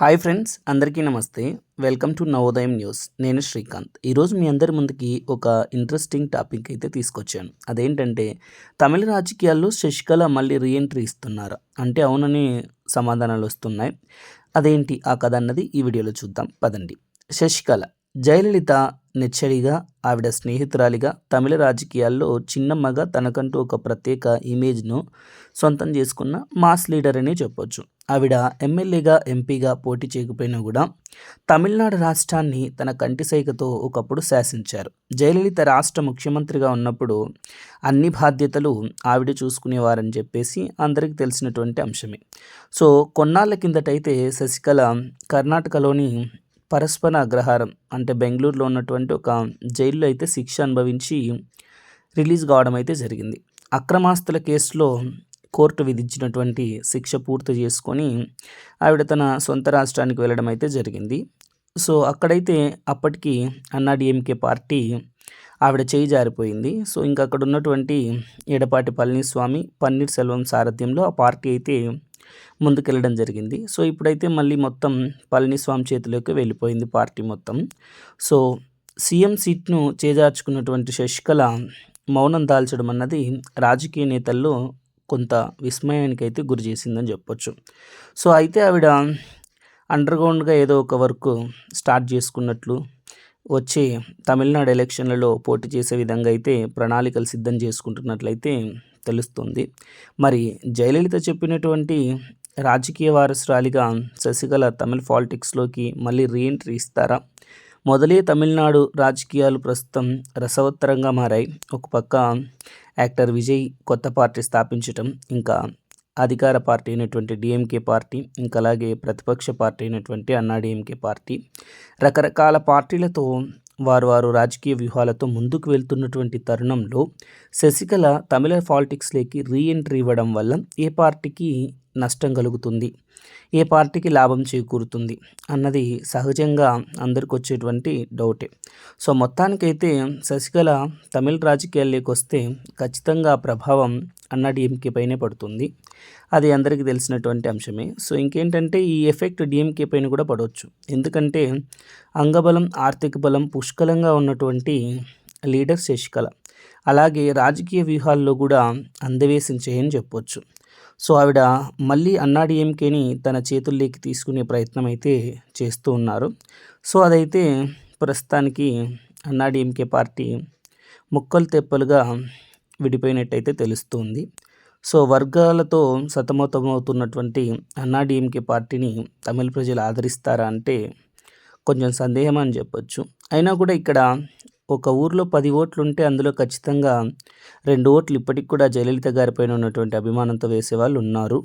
Hi friends అందరికీ నమస్తే. Welcome to Navodayam news. నేను శ్రీకాంత్. ఈరోజు మీ అందరి ముందుకి ఒక ఇంట్రెస్టింగ్ టాపిక్ అయితే తీసుకొచ్చాను. అదేంటంటే తమిళ రాజకీయాల్లో శశికళ మళ్ళీ రీఎంట్రీ ఇస్తున్నారు. అంటే అవునని సమాధానాలు వస్తున్నాయి. అదేంటి ఆ కథ అన్నది ఈ వీడియోలో చూద్దాం. పదండి. శశికళ. జయలలిత నెచ్చడిగా ఆవిడ స్నేహితురాలిగా తమిళ రాజకీయాల్లో చిన్నమ్మగా తనకంటూ ఒక ప్రత్యేక ఇమేజ్ను సొంతం చేసుకున్న మాస్ లీడర్ అనే చెప్పొచ్చు. ఆవిడ ఎమ్మెల్యేగా ఎంపీగా పోటీ చేయకపోయినా కూడా తమిళనాడు రాష్ట్రాన్ని తన కంటి సైకతో ఒకప్పుడు శాసించారు. జయలలిత రాష్ట్ర ముఖ్యమంత్రిగా ఉన్నప్పుడు అన్ని బాధ్యతలు ఆవిడ చూసుకునేవారని చెప్పేసి అందరికీ తెలిసినటువంటి అంశమే. సో కొన్నాళ్ళ కిందటైతే శశికళ కర్ణాటకలోని పరస్పర అగ్రహారం అంటే బెంగళూరులో ఉన్నటువంటి ఒక జైల్లో అయితే శిక్ష అనుభవించి రిలీజ్ కావడం అయితే జరిగింది. అక్రమాస్తుల కేసులో కోర్టు విధించినటువంటి శిక్ష పూర్తి చేసుకొని ఆవిడ తన సొంత రాష్ట్రానికి వెళ్ళడం అయితే జరిగింది. సో అక్కడైతే అప్పటికి అన్నాడీఎంకే పార్టీ ఆవిడ చేయి జారిపోయింది. సో ఇంకా అక్కడ ఉన్నటువంటి ఎడపాటి పళనిస్వామి పన్నీర్ సెల్వం సారథ్యంలో ఆ పార్టీ అయితే ముందుకెళ్ళడం జరిగింది. సో ఇప్పుడైతే మళ్ళీ మొత్తం పళనిస్వామి చేతిలోకి వెళ్ళిపోయింది పార్టీ మొత్తం. సో సీఎం సీట్ను చేజార్చుకున్నటువంటి శశికళ మౌనం దాల్చడం అన్నది రాజకీయ నేతల్లో కొంత విస్మయానికి అయితే గురి చేసిందని చెప్పొచ్చు. సో అయితే ఆవిడ అండర్గ్రౌండ్గా ఏదో ఒక వర్క్ స్టార్ట్ చేసుకున్నట్లు వచ్చే తమిళనాడు ఎలక్షన్లలో పోటీ చేసే విధంగా అయితే ప్రణాళికలు సిద్ధం చేసుకుంటున్నట్లయితే తెలుస్తుంది. మరి జయలలిత చెప్పినటువంటి రాజకీయ వారసురాలిగా శశికళ తమిళ పాలిటిక్స్లోకి మళ్ళీ రీఎంట్రీ ఇస్తారా? మొదలే తమిళనాడు రాజకీయాలు ప్రస్తుతం రసవత్తరంగా మారాయి. ఒక పక్క యాక్టర్ విజయ్ కొత్త పార్టీ స్థాపించటం ఇంకా అధికార పార్టీ అయినటువంటి డిఎంకే పార్టీ ఇంకా అలాగే ప్రతిపక్ష పార్టీ అయినటువంటి అన్నాడీఎంకే పార్టీ రకరకాల పార్టీలతో వారు వారు రాజకీయ వ్యూహాలతో ముందుకు వెళ్తున్నటువంటి తరుణంలో శశికళ తమిళ పాలిటిక్స్లోకి రీఎంట్రీ ఇవ్వడం వల్ల ఏ పార్టీకి నష్టం కలుగుతుంది. ఏ పార్టీకి లాభం చేకూరుతుంది అన్నది సహజంగా అందరికి వచ్చేటువంటి డౌటే. సో మొత్తానికైతే శశికళ తమిళ రాజకీయాల్లోకి వస్తే ఖచ్చితంగా ప్రభావం అన్న డిఎంకే పైనే పడుతుంది. అది అందరికీ తెలిసినటువంటి అంశమే. సో ఇంకేంటంటే ఈ ఎఫెక్ట్ డిఎంకే పైన కూడా పడవచ్చు. ఎందుకంటే అంగబలం ఆర్థిక బలం పుష్కలంగా ఉన్నటువంటి లీడర్ శశికళ. అలాగే రాజకీయ వ్యూహాల్లో కూడా అందవేసించేయని చెప్పొచ్చు. సో ఆవిడ మళ్ళీ అన్నాడీఎంకేని తన చేతుల్లోకి తీసుకునే ప్రయత్నం అయితే చేస్తూ ఉన్నారు. సో అదైతే ప్రస్తుతానికి అన్నాడీఎంకే పార్టీ ముక్కలు తెప్పలుగా విడిపోయినట్టయితే తెలుస్తుంది. సో వర్గాలతో సతమతమవుతున్నటువంటి అన్నాడీఎంకే పార్టీని తమిళ ప్రజలు ఆదరిస్తారా అంటే కొంచెం సందేహం అని చెప్పొచ్చు. అయినా కూడా ఇక్కడ ఒక ఊర్లో పది ఓట్లు ఉంటే అందులో ఖచ్చితంగా రెండు ఓట్లు ఇప్పటికి కూడా జయలలిత గారిపైన ఉన్నటువంటి అభిమానంతో వేసేవాళ్ళు ఉన్నారు.